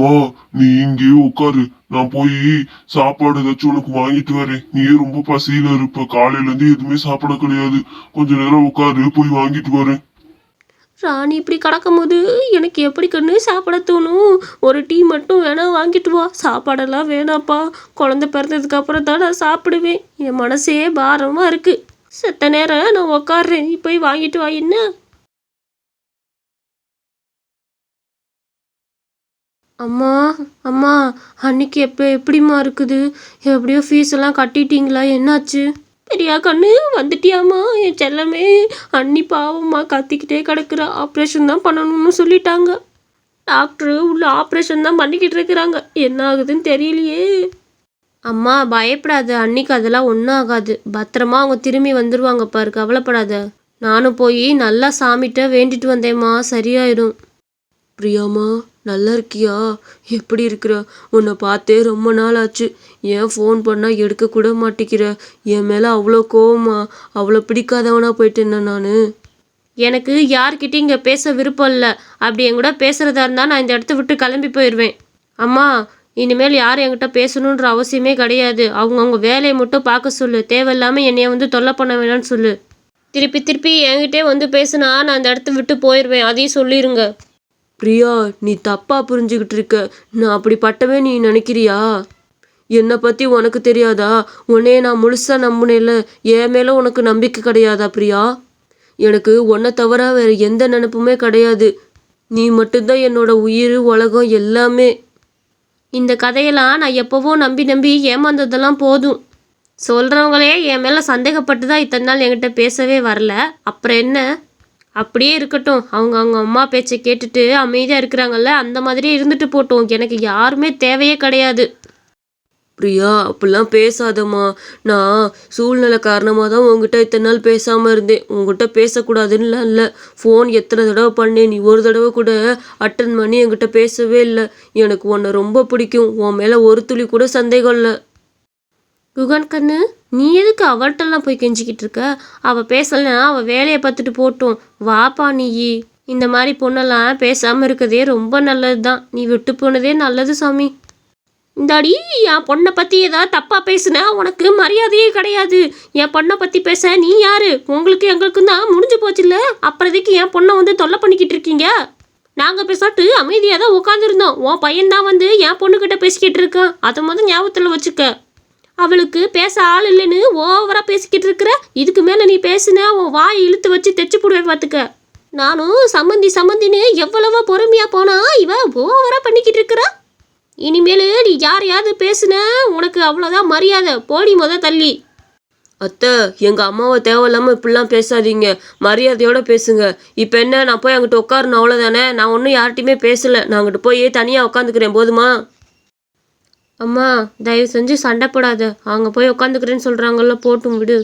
வா நீ இங்கேயே உட்காரு. நான் போய் சாப்பாடு ஏதாச்சும் உனக்கு வாங்கிட்டு வரேன். நீயே ரொம்ப பசியில இருப்ப. காலையில இருந்து எதுவுமே சாப்பிட கிடையாது. கொஞ்ச நேரம் உட்காரு போய் வாங்கிட்டு வரேன். ராணி இப்படி கிடக்கும்போது எனக்கு எப்படி கண்ணு சாப்பிட தோணும்? ஒரு டீ மட்டும் வேணா வாங்கிட்டு வா. சாப்பாடெல்லாம் வேணாப்பா. குழந்தை பிறந்ததுக்கு அப்புறம் தான் நான் சாப்பிடுவேன். என் மனசே பாரமா இருக்கு. செத்த நேரம் நான் உக்காடுறேன் நீ போய் வாங்கிட்டு வா என்ன? அம்மா அம்மா அன்னைக்கு எப்போ எப்படிம்மா இருக்குது? எப்படியோ ஃபீஸ் எல்லாம் கட்டிட்டீங்களா? என்னாச்சு? பெரியா கண்ணு வந்துட்டியாம்மா என் செல்லமே. அன்னி பாவம்மா கத்திக்கிட்டே கிடக்குறா. ஆப்ரேஷன் தான் பண்ணணும்னு சொல்லிட்டாங்க. டாக்டரு உள்ள ஆப்ரேஷன் தான் பண்ணிக்கிட்டு இருக்கிறாங்க. என்ன ஆகுதுன்னு தெரியலையே. அம்மா பயப்படாத. அன்னைக்கு அதெல்லாம் ஒன்றும் ஆகாது. பத்திரமா அவங்க திரும்பி வந்துருவாங்க பாரு. கவலைப்படாத. நானும் போய் நல்லா சாமிட்ட வேண்டிட்டு வந்தேம்மா. சரியாயிடும் பிரியாமா நல்லா இருக்கியா? எப்படி இருக்கிற? உன்னை பார்த்தே ரொம்ப நாள் ஆச்சு ஏன் ஃபோன் பண்ணால் எடுக்க கூட மாட்டேங்கிற? என் மேலே அவ்வளோ கோவமா? அவ்வளோ பிடிக்காதவனா போயிட்டேன்னா நான்? எனக்கு யார்கிட்டையும் இங்கே பேச விருப்பம் இல்லை. அப்படி என் கூட பேசுகிறதா இருந்தால் நான் இந்த இடத்த விட்டு கிளம்பி போயிடுவேன் அம்மா இனிமேல் யாரும் என்கிட்ட பேசணுன்ற அவசியமே கிடையாது. அவங்கவுங்க வேலையை மட்டும் பார்க்க சொல்லு. தேவையில்லாமல் என்னைய வந்து தொல்லை பண்ண வேணாம்னு சொல்லு. திருப்பி திருப்பி என்கிட்டே வந்து பேசுனா நான் அந்த இடத்த விட்டு போயிடுவேன் அதையும் சொல்லிடுங்க பிரியா நீ தப்பா புரிஞ்சுக்கிட்டு இருக்க நான் அப்படிப்பட்டவே நீ நினைக்கிறியா? என்னை பற்றி உனக்கு தெரியாதா? உன்னைய நான் முழுசாக நம்பினேல என் மேலே உனக்கு நம்பிக்கை கிடையாதா பிரியா? எனக்கு உன்னை தவிர வேறு எந்த நினப்புமே கிடையாது. நீ மட்டும்தான் என்னோட உயிர் உலகம் எல்லாமே. இந்த கதையெல்லாம் நான் எப்போவோ நம்பி நம்பி ஏமாந்ததெல்லாம் போதும். சொல்கிறவங்களே என் மேலே சந்தேகப்பட்டு தான் இத்தனை நாள் என்கிட்ட பேசவே வரல. அப்புறம் என்ன? அப்படியே இருக்கட்டும். அவங்க அவங்க அம்மா பேச்சை கேட்டுட்டு அமைதியாக இருக்கிறாங்கல்ல அந்த மாதிரியே இருந்துட்டு போட்டோம். எனக்கு யாருமே தேவையே கிடையாது. பிரியா அப்படிலாம் பேசாதம்மா. நான் சூழ்நிலை காரணமாக தான் உங்ககிட்ட இத்தனை நாள் பேசாமல் இருந்தேன். உங்ககிட்ட பேசக்கூடாதுன்னுலாம் இல்லை. ஃபோன் எத்தனை தடவை பண்ணேன். நீ ஒரு தடவை கூட அட்டன் பண்ணி என்கிட்ட பேசவே இல்லை. எனக்கு உன்னை ரொம்ப பிடிக்கும். உன் மேலே ஒரு துளி கூட சந்தேகம் இல்லை. குகன் கண்ணு நீ எதுக்கு அவள்கிட்டலாம் போய் கெஞ்சிக்கிட்டு இருக்க? அவள் பேசலைன்னா அவள் வேலையை பார்த்துட்டு போட்டும். வாப்பா நீ. இந்த மாதிரி பொண்ணெல்லாம் பேசாமல் இருக்கதே ரொம்ப நல்லது தான் நீ விட்டு போனதே நல்லது சாமி. இந்தாடி என் பொண்ணை பற்றி ஏதாவது தப்பாக பேசுனா உனக்கு மரியாதையே கிடையாது. என் பொண்ணை பற்றி பேச நீ யாரு? உங்களுக்கு எங்களுக்கும் தான் முடிஞ்சு போச்சுல்ல? அப்புறதுக்கு என் பொண்ணை வந்து தொல்லை பண்ணிக்கிட்டு இருக்கீங்க? நாங்கள் பேசாட்டு அமைதியாக தான் உட்காந்துருந்தோம் உன் பையன் தான் வந்து என் பொண்ணுக்கிட்ட பேசிக்கிட்டு இருக்கான். அதை முதல் ஞாபகத்தில் வச்சுக்க. அவளுக்கு பேச ஆள் இல்லைன்னு ஓவராக பேசிக்கிட்டு இருக்கிற? இதுக்கு மேலே நீ பேசுன உன் வாய் இழுத்து வச்சு தைச்சு போடுவேன் பார்த்துக்க நானும் சம்மந்தி சம்மந்தின்னு எவ்வளவோ பொறுமையாக போனா இவ ஓவராக பண்ணிக்கிட்டு இருக்கிறா? இனிமேல் நீ யாரையாவது பேசுன உனக்கு அவ்வளோதான் மரியாதை. போடி முத தள்ளி. அத்தை எங்கள் அம்மாவை தேவையில்லாமல் இப்படிலாம் பேசாதீங்க. மரியாதையோடு பேசுங்க. இப்போ என்ன நான் போய் அங்கிட்ட உட்காரணும் அவ்வளோதானே நான் ஒன்றும் யார்கிட்டையுமே பேசலை. நான் அங்கிட்டு போய் தனியாக உட்காந்துக்கிறேன் போதுமா? அம்மா தயவு செஞ்சு சண்டை போடாத. அவங்க போய் உட்காந்துக்கிறேன்னு சொல்கிறாங்கல்ல போட்டும் விடு.